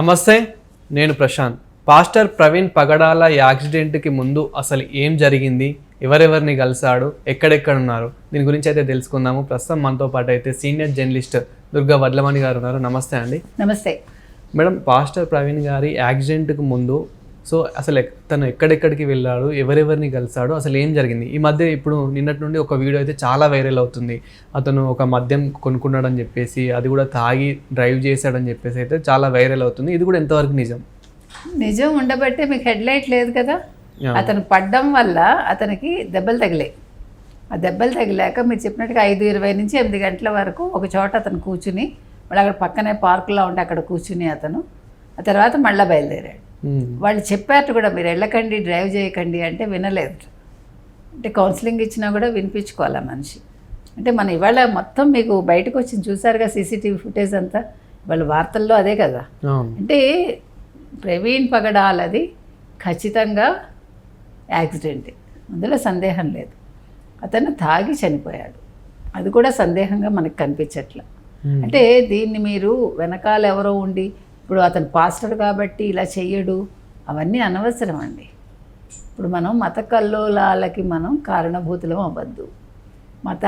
నమస్తే నేను ప్రశాంత్. పాస్టర్ ప్రవీణ్ పగడాల యాక్సిడెంట్కి ముందు అసలు ఏం జరిగింది? ఎవరెవరిని కలిశాడు? ఎక్కడెక్కడ ఉన్నారు దీని గురించి అయితే తెలుసుకుందాము. ప్రస్తుతం మనతో పాటు అయితే సీనియర్ జర్నలిస్ట్ దుర్గా వడ్లమణి గారు ఉన్నారు. నమస్తే అండి. నమస్తే. మేడం పాస్టర్ ప్రవీణ్ గారి యాక్సిడెంట్కి ముందు సో అసలు తను ఎక్కడెక్కడికి వెళ్ళాడు ఎవరెవరిని కలిశాడు అసలు ఏం జరిగింది? ఈ మధ్య ఇప్పుడు నిన్నటి నుండి ఒక వీడియో అయితే చాలా వైరల్ అవుతుంది. అతను ఒక మద్యం కొనుక్కున్నాడని చెప్పేసి అది కూడా తాగి డ్రైవ్ చేశాడని చెప్పేసి అయితే చాలా వైరల్ అవుతుంది. ఇది కూడా ఎంతవరకు నిజం? నిజం ఉండబట్టే మీకు హెడ్లైట్ లేదు కదా. అతను పడ్డం వల్ల అతనికి దెబ్బలు తగిలాయి ఆ దెబ్బలు తగిలాక మీరు చెప్పినట్టుగా ఐదు ఇరవై నుంచి ఎనిమిది గంటల వరకు ఒక చోట అతను కూర్చుని మళ్ళీ అక్కడ పక్కనే పార్కులో ఉంటే అక్కడ కూర్చుని అతను ఆ తర్వాత మళ్ళీ బయలుదేరాడు. వాళ్ళు చెప్పారు కూడా మీరు వెళ్ళకండి డ్రైవ్ చేయకండి అంటే వినలేదు. అంటే కౌన్సిలింగ్ ఇచ్చినా కూడా వినిపించుకోవాలి మనిషి? అంటే మన ఇవాళ మొత్తం మీకు బయటకు వచ్చి చూసారుగా సీసీటీవీ ఫుటేజ్ అంతా? వాళ్ళ వార్తల్లో అదే కదా? అంటే ప్రవీణ్ పగడాలది ఖచ్చితంగా యాక్సిడెంట్. అందులో సందేహం లేదు. అతను తాగి చనిపోయాడు. అది కూడా సందేహంగా మనకు కనిపించట్ల. మ్మ్. అంటే దీన్ని మీరు వెనకాల ఎవరో ఉండి ఇప్పుడు అతను పాస్టర్ కాబట్టి ఇలా చెయ్యడు. అవన్నీ అనవసరం అండి ఇప్పుడు మనం మత కల్లోలాలకి మనం కారణభూతులం అవ్వద్దు. మత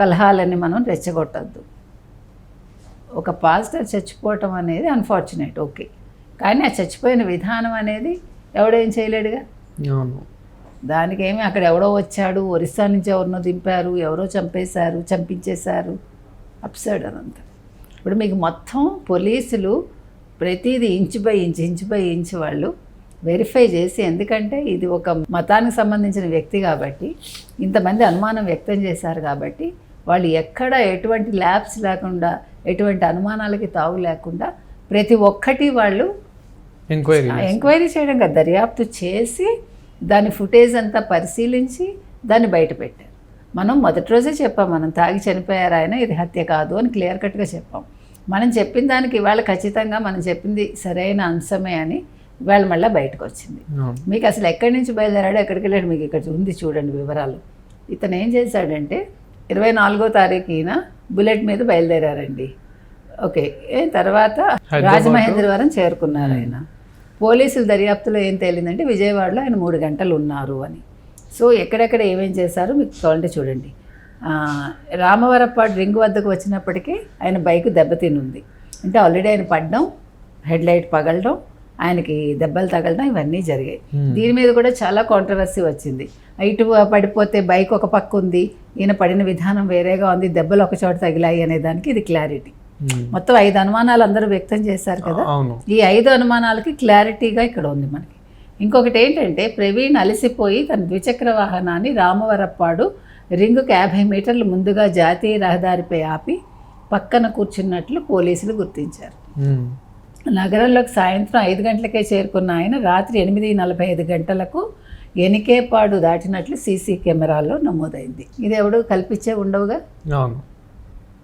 కలహాలని మనం రెచ్చగొట్టద్దు. ఒక పాస్టర్ చచ్చిపోవటం అనేది అన్ఫార్చునేట్ ఓకే కానీ ఆ చచ్చిపోయిన విధానం అనేది ఎవడేం చేయలేడుగా? దానికి ఏమి అక్కడ ఎవడో వచ్చాడు ఒరిస్సా నుంచి ఎవరినో దింపారు ఎవరో చంపేశారు చంపించేశారు. అప్సైడ్ అదంతా. ఇప్పుడు మీకు మొత్తం పోలీసులు ప్రతిదీ inch by inch inch by inch వాళ్ళు వెరిఫై చేసి ఎందుకంటే ఇది ఒక మతానికి సంబంధించిన వ్యక్తి కాబట్టి ఇంతమంది అనుమానం వ్యక్తం చేశారు కాబట్టి వాళ్ళు ఎక్కడ ఎటువంటి ల్యాబ్స్ లేకుండా ఎటువంటి అనుమానాలకి తావు లేకుండా ప్రతి ఒక్కటి వాళ్ళు ఎంక్వైరీ ఎంక్వైరీ చేయడం కదా దర్యాప్తు చేసి దాని ఫుటేజ్ అంతా పరిశీలించి దాన్ని బయట పెట్టారు. మనం మొదటి రోజే చెప్పాం మనం తాగి చనిపోయారు ఆయన ఇది హత్య కాదు అని క్లియర్ కట్గా చెప్పాం. మనం చెప్పిన దానికి ఇవాళ ఖచ్చితంగా మనం చెప్పింది సరైన అంశమే అని ఇవాళ మళ్ళీ బయటకు వచ్చింది మీకు అసలు ఎక్కడి నుంచి బయలుదేరాడో ఎక్కడికి వెళ్ళాడు మీకు ఇక్కడ ఉంది చూడండి వివరాలు. ఇతను ఏం చేశాడంటే ఇరవై నాలుగో తారీఖున బుల్లెట్ మీద బయలుదేరారండి. ఓకే ఏ తర్వాత రాజమహేంద్రవరం చేరుకున్నారు ఆయన. పోలీసుల దర్యాప్తులో ఏం తేలిందంటే విజయవాడలో ఆయన మూడు గంటలు ఉన్నారు అని. సో ఎక్కడెక్కడ ఏమేం చేశారో మీకు కావాలంటే చూడండి. ఆ, రామవరపాడు రింగ్ వద్దకు వచ్చినప్పటికీ ఆయన బైక్ దెబ్బతినుంది అంటే ఆల్రెడీ ఆయన పడడం హెడ్ లైట్ పగలడం ఆయనకి దెబ్బలు తగలడం ఇవన్నీ జరిగాయి. దీని మీద కూడా చాలా కాంట్రవర్సీ వచ్చింది. ఇటు పడిపోతే బైక్ ఒక పక్క ఉంది ఈయన పడిన విధానం వేరేగా ఉంది దెబ్బలు ఒక చోట తగిలాయి అనే దానికి ఇది క్లారిటీ. మొత్తం ఐదు అనుమానాలు అందరూ వ్యక్తం చేశారు కదా? ఈ ఐదు అనుమానాలకి క్లారిటీగా ఇక్కడ ఉంది మనకి. ఇంకొకటి ఏంటంటే ప్రవీణ్ అలసిపోయి తన ద్విచక్ర వాహనాన్ని రామవరప్పాడు రింగుకు యాభై మీటర్లు ముందుగా జాతీయ రహదారిపై ఆపి పక్కన కూర్చున్నట్లు పోలీసులు గుర్తించారు. నగరంలోకి సాయంత్రం ఐదు గంటలకే చేరుకున్న ఆయన రాత్రి ఎనిమిది నలభై ఐదు గంటలకు ఎనికేపాడు దాటినట్లు సీసీ కెమెరాల్లో నమోదైంది. ఇది ఎవడు కల్పించే ఉండవుగా?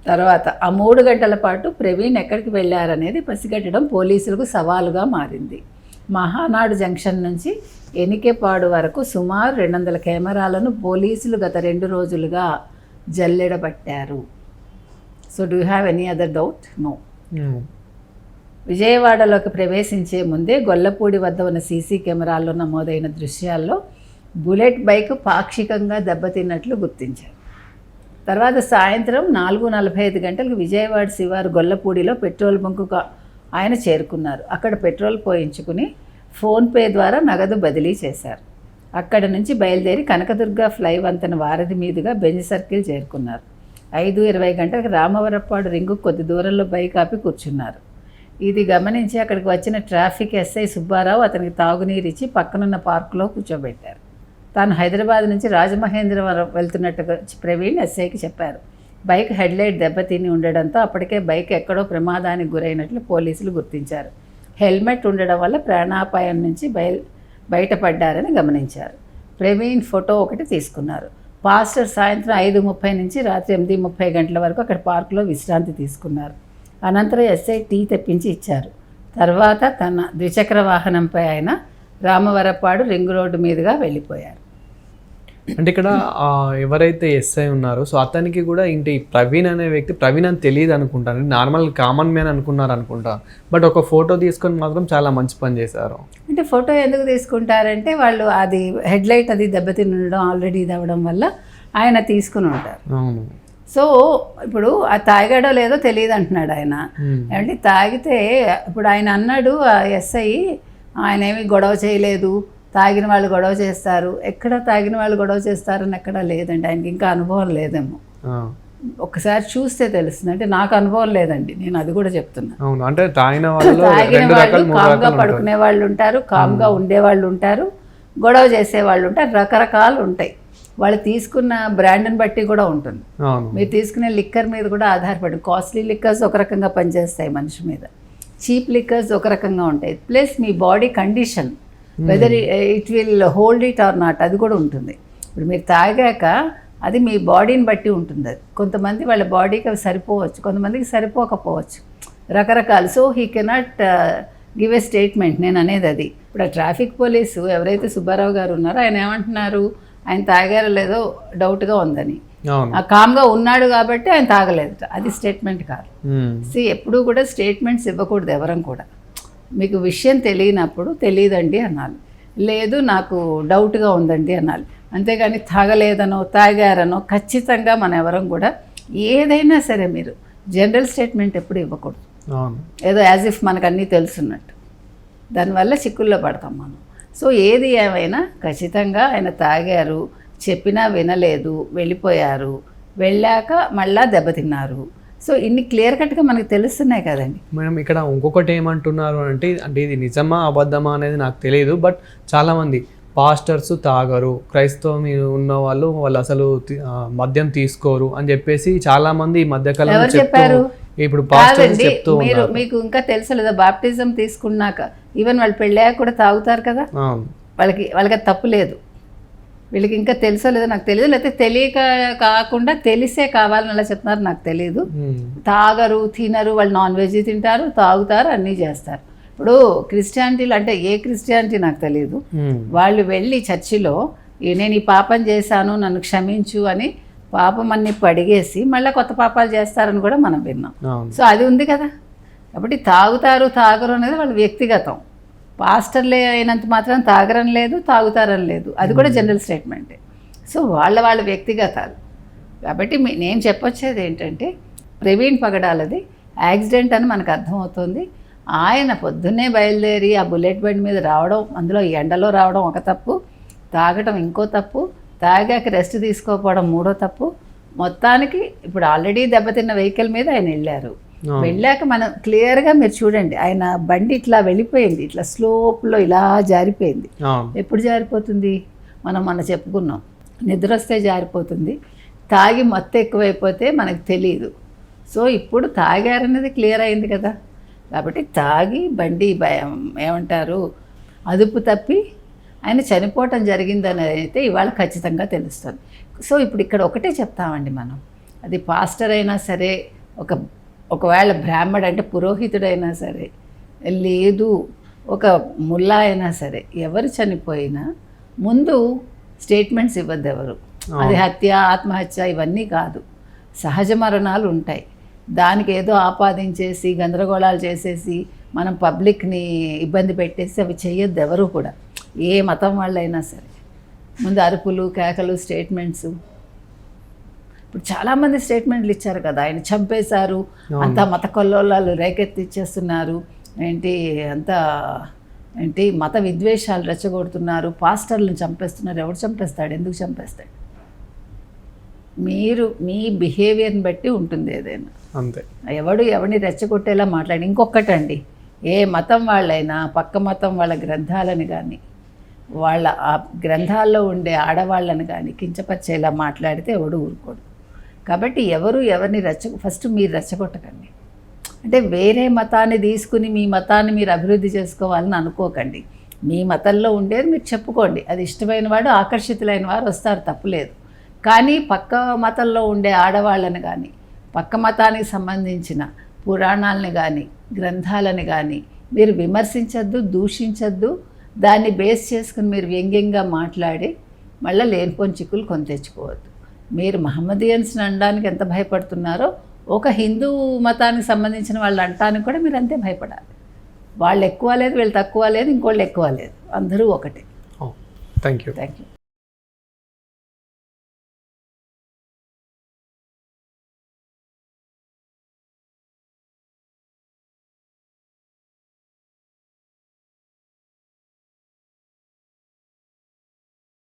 తర్వాత ఆ మూడు గంటల పాటు ప్రవీణ్ ఎక్కడికి వెళ్ళారనేది పసిగట్టడం పోలీసులకు సవాలుగా మారింది. మహానాడు జంక్షన్ నుంచి ఎనికేపాడు వరకు సుమారు రెండు వందల కెమెరాలను పోలీసులు గత రెండు రోజులుగా జల్లెడబట్టారు. So do have any other doubt no. విజయవాడలోకి ప్రవేశించే ముందే గొల్లపూడి వద్ద ఉన్న సీసీ కెమెరాల్లో నమోదైన దృశ్యాల్లో బుల్లెట్ బైక్ పాక్షికంగా దెబ్బతిన్నట్లు గుర్తించారు. తర్వాత సాయంత్రం నాలుగు నలభై ఐదు గంటలకు విజయవాడ శివారు గొల్లపూడిలో పెట్రోల్ బంకుకు ఆయన చేరుకున్నారు. అక్కడ పెట్రోల్ పోయించుకుని ఫోన్పే ద్వారా నగదు బదిలీ చేశారు. అక్కడ నుంచి బయలుదేరి కనకదుర్గ ఫ్లై వంతెన వారధి మీదుగా బెంజ్ సర్కిల్ చేరుకున్నారు. ఐదు ఇరవై గంటలకు రామవరపాడు రింగు కొద్ది దూరంలో బైక్ ఆపి కూర్చున్నారు. ఇది గమనించి అక్కడికి వచ్చిన ట్రాఫిక్ ఎస్ఐ సుబ్బారావు అతనికి తాగునీరు ఇచ్చి పక్కనున్న పార్కులో కూర్చోబెట్టారు. తాను హైదరాబాద్ నుంచి రాజమహేంద్రవరం వెళ్తున్నట్టుగా ప్రవీణ్ ఎస్ఐకి చెప్పారు. బైక్ హెడ్లైట్ దెబ్బతిని ఉండడంతో అప్పటికే బైక్ ఎక్కడో ప్రమాదానికి గురైనట్లు పోలీసులు గుర్తించారు. హెల్మెట్ ఉండడం వల్ల ప్రాణాపాయం నుంచి బయ బయటపడ్డారని గమనించారు. ప్రవీణ్ ఫోటో ఒకటి తీసుకున్నారు. పాస్టర్ సాయంత్రం ఐదు ముప్పై నుంచి రాత్రి ఎనిమిది ముప్పై గంటల వరకు అక్కడ పార్కులో విశ్రాంతి తీసుకున్నారు. అనంతరం ఎస్ఐ టీ తెప్పించి ఇచ్చారు. తర్వాత తన ద్విచక్ర వాహనంపై ఆయన రామవరపాడు రింగ్ రోడ్డు మీదుగా వెళ్ళిపోయారు. అంటే ఇక్కడ ఎవరైతే ఎస్ఐ ఉన్నారో సో అతనికి కూడా ఇంటి ప్రవీణ్ అనే వ్యక్తి ప్రవీణ్ అని తెలియదు అనుకుంటాను. నార్మల్ కామన్ మ్యాన్ అనుకున్నారు అనుకుంటా. బట్ ఒక ఫోటో తీసుకొని మాత్రం చాలా మంచి పని చేశారు. అంటే ఫోటో ఎందుకు తీసుకుంటారంటే వాళ్ళు అది హెడ్ లైట్ అది దెబ్బతిని ఉండడం ఆల్రెడీ ఇది అవ్వడం వల్ల ఆయన తీసుకుని ఉంటారు. అవును. సో ఇప్పుడు ఆ తాగాడో లేదో తెలియదు అంటున్నాడు ఆయన. ఏమంటే తాగితే ఇప్పుడు ఆయన అన్నాడు ఆ ఎస్ఐ ఆయన ఏమి గొడవ చేయలేదు తాగిన వాళ్ళు గొడవ చేస్తారు. ఎక్కడ తాగిన వాళ్ళు గొడవ చేస్తారని ఎక్కడ లేదండి. ఆయనకి ఇంకా అనుభవం లేదేమో. ఒకసారి చూస్తే తెలుస్తుంది. అంటే నాకు అనుభవం లేదండి. నేను అది కూడా చెప్తున్నా. అవును. అంటే తాగిన వాళ్ళు కామ్గా పడుకునే వాళ్ళు ఉంటారు. కామ్గా ఉండే వాళ్ళు ఉంటారు. గొడవ చేసే వాళ్ళు ఉంటారు. రకరకాలు ఉంటాయి. వాళ్ళు తీసుకున్న బ్రాండ్ని బట్టి కూడా ఉంటుంది. మీరు తీసుకునే లిక్కర్ మీద కూడా ఆధారపడి కాస్ట్లీ లిక్కర్స్ ఒక రకంగా పనిచేస్తాయి మనిషి మీద. చీప్ లిక్కర్స్ ఒక రకంగా ఉంటాయి. Plus me body condition whether it will hold it or not అది కూడా ఉంటుంది. ఇప్పుడు మీరు తాగాక అది మీ బాడీని బట్టి ఉంటుంది. అది కొంతమంది వాళ్ళ బాడీకి అవి సరిపోవచ్చు కొంతమందికి సరిపోకపోవచ్చు. రకరకాలు. So he cannot give a statement నేను అనేది అది. ఇప్పుడు ఆ ట్రాఫిక్ పోలీసు ఎవరైతే సుబ్బారావు గారు ఉన్నారో ఆయన ఏమంటున్నారు? ఆయన తాగారో లేదో డౌట్గా ఉందని. కామ్గా ఉన్నాడు కాబట్టి ఆయన తాగలేదు. అది స్టేట్మెంట్ కాదు. సి ఎప్పుడూ కూడా స్టేట్మెంట్స్ ఇవ్వకూడదు ఎవరం కూడా. మీకు విషయం తెలియనప్పుడు తెలియదండి అనాలి. లేదు నాకు డౌట్గా ఉందండి అనాలి. అంతేగాని తాగలేదనో తాగారనో ఖచ్చితంగా మన ఎవరం కూడా ఏదైనా సరే మీరు జనరల్ స్టేట్మెంట్ ఎప్పుడు ఇవ్వకూడదు. అవును. ఏదో యాజ్ ఇఫ్ మనకు అన్నీ తెలుసున్నట్టు. దానివల్ల చిక్కుల్లో పడతాం మనం. సో ఏది ఏమైనా ఖచ్చితంగా ఆయన తాగారు చెప్పినా వినలేదు వెళ్ళిపోయారు వెళ్ళాక మళ్ళా దెబ్బతిన్నారు. సో ఇన్ని క్లియర్ కట్గా మనకు తెలుస్తున్నాయి కదండి. మేడం ఇక్కడ ఇంకొకటి ఏమంటున్నారు అంటే అంటే ఇది నిజమా అబద్ధమా అనేది నాకు తెలియదు బట్ చాలామంది పాస్టర్స్ తాగరు క్రైస్తవం ఉన్న వాళ్ళు వాళ్ళు అసలు మద్యం తీసుకోరు అని చెప్పేసి చాలా మంది ఈ మధ్యకాలంలో చెప్పారు? ఇప్పుడు చెప్తూ మీరు మీకు ఇంకా తెలుసు లేదా బాప్టిజం తీసుకున్నాక ఈవెన్ వాళ్ళు పెళ్ళాక కూడా తాగుతారు కదా? వాళ్ళకి వాళ్ళకి తప్పు లేదు. వీళ్ళకి ఇంకా తెలుసో లేదో నాకు తెలియదు లేకపోతే తెలియక కాకుండా తెలిసే కావాలని అలా చెప్తున్నారు నాకు తెలియదు తాగరు తినరు వాళ్ళు నాన్ వెజ్ తింటారు తాగుతారు అన్నీ చేస్తారు. ఇప్పుడు క్రిస్టియానిటీలు అంటే ఏ క్రిస్టియానిటీ నాకు తెలియదు వాళ్ళు వెళ్ళి చర్చిలో "ఈ నేను ఈ పాపం చేశాను నన్ను క్షమించు అని పాపం అన్ని పడిగేసి మళ్ళీ కొత్త పాపాలు చేస్తారని కూడా మనం విన్నాం. సో అది ఉంది కదా. కాబట్టి తాగుతారు తాగరు అనేది వాళ్ళ వ్యక్తిగతం. పాస్టర్లే అయినంత మాత్రం తాగరని లేదు తాగుతారని లేదు. అది కూడా జనరల్ స్టేట్మెంటే. సో వాళ్ళ వాళ్ళ వ్యక్తిగతాలు. కాబట్టి నేను చెప్పొచ్చేది ఏంటంటే ప్రవీణ్ పగడాలది యాక్సిడెంట్ అని మనకు అర్థమవుతుంది. ఆయన పొద్దున్నే బయలుదేరి ఆ బుల్లెట్ బండి మీద రావడం అందులో ఎండలో రావడం ఒక తప్పు. తాగడం ఇంకో తప్పు. తాగాక రెస్ట్ తీసుకోకపోవడం మూడో తప్పు. మొత్తానికి ఇప్పుడు ఆల్రెడీ దెబ్బతిన్న వెహికల్ మీద ఆయన వెళ్ళారు. వెళ్ళాక మనం క్లియర్గా మీరు చూడండి ఆయన బండి ఇట్లా వెళ్ళిపోయింది ఇట్లా స్లోప్లో ఇలా జారిపోయింది. ఎప్పుడు జారిపోతుంది? మనం మన చెప్పుకున్నాం. నిద్ర వస్తే జారిపోతుంది తాగి మత్తు ఎక్కువైపోతే మనకు తెలియదు సో ఇప్పుడు తాగారనేది క్లియర్ అయింది కదా. కాబట్టి తాగి బండి భయం ఏమంటారు అదుపు తప్పి ఆయన చనిపోవటం జరిగిందని అయితే ఇవాళ ఖచ్చితంగా తెలుస్తుంది. సో ఇప్పుడు ఇక్కడ ఒకటే చెప్తామండి మనం. అది పాస్టర్ అయినా సరే ఒక ఒకవేళ బ్రాహ్మడు అంటే పురోహితుడైనా సరే లేదు ఒక ముల్లా అయినా సరే ఎవరు చనిపోయినా ముందు స్టేట్మెంట్స్ ఇవ్వద్దు ఎవరు. అది హత్య ఆత్మహత్య ఇవన్నీ కాదు. సహజ మరణాలు ఉంటాయి. దానికి ఏదో ఆపాదించేసి గందరగోళాలు చేసేసి మనం పబ్లిక్ని ఇబ్బంది పెట్టేసి అవి చెయ్యొద్దు ఎవరు కూడా. ఏ మతం వాళ్ళైనా సరే. ముందు అరుపులు కేకలు స్టేట్మెంట్స్ ఇప్పుడు చాలామంది స్టేట్మెంట్లు ఇచ్చారు కదా. ఆయన చంపేశారు అంతా మత కొల్లోలాలు రేకెత్తిచ్చేస్తున్నారు. ఏంటి అంతా ఏంటి మత విద్వేషాలు రెచ్చగొడుతున్నారు. పాస్టర్లను చంపేస్తున్నారు. ఎవడు చంపేస్తాడు? ఎందుకు చంపేస్తాడు? మీరు మీ బిహేవియర్ని బట్టి ఉంటుంది ఏదైనా. అంతే. ఎవడు ఎవరిని రెచ్చగొట్టేలా మాట్లాడి ఇంకొకటండి ఏ మతం వాళ్ళైనా పక్క మతం వాళ్ళ గ్రంథాలను కానీ వాళ్ళ ఆ గ్రంథాల్లో ఉండే ఆడవాళ్ళని కానీ కించపరిచేలా మాట్లాడితే ఎవడు ఊరుకోడు. కాబట్టి ఎవరు ఎవరిని రెచ్చ ఫస్ట్ మీరు రెచ్చగొట్టకండి. అంటే వేరే మతాన్ని తీసుకుని మీ మతాన్ని మీరు అభివృద్ధి చేసుకోవాలని అనుకోకండి. మీ మతంలో ఉండేది మీరు చెప్పుకోండి. అది ఇష్టమైన వాడు ఆకర్షితులైన వారు వస్తారు తప్పులేదు కానీ పక్క మతంలో ఉండే ఆడవాళ్ళని కానీ పక్క మతానికి సంబంధించిన పురాణాలని కానీ గ్రంథాలని కానీ మీరు విమర్శించద్దు దూషించద్దు. దాన్ని బేస్ చేసుకుని మీరు వ్యంగ్యంగా మాట్లాడి మళ్ళీ లేనిపోని చిక్కులు కొని తెచ్చుకోవద్దు. మీరు మహమ్మదియన్స్ని అనడానికి ఎంత భయపడుతున్నారో ఒక హిందూ మతానికి సంబంధించిన వాళ్ళు అంటానికి కూడా మీరు అంతే భయపడాలి. వాళ్ళు ఎక్కువ లేదు వీళ్ళు తక్కువ లేదు ఇంకోళ్ళు ఎక్కువ లేదు. అందరూ ఒకటే. Thank you thank you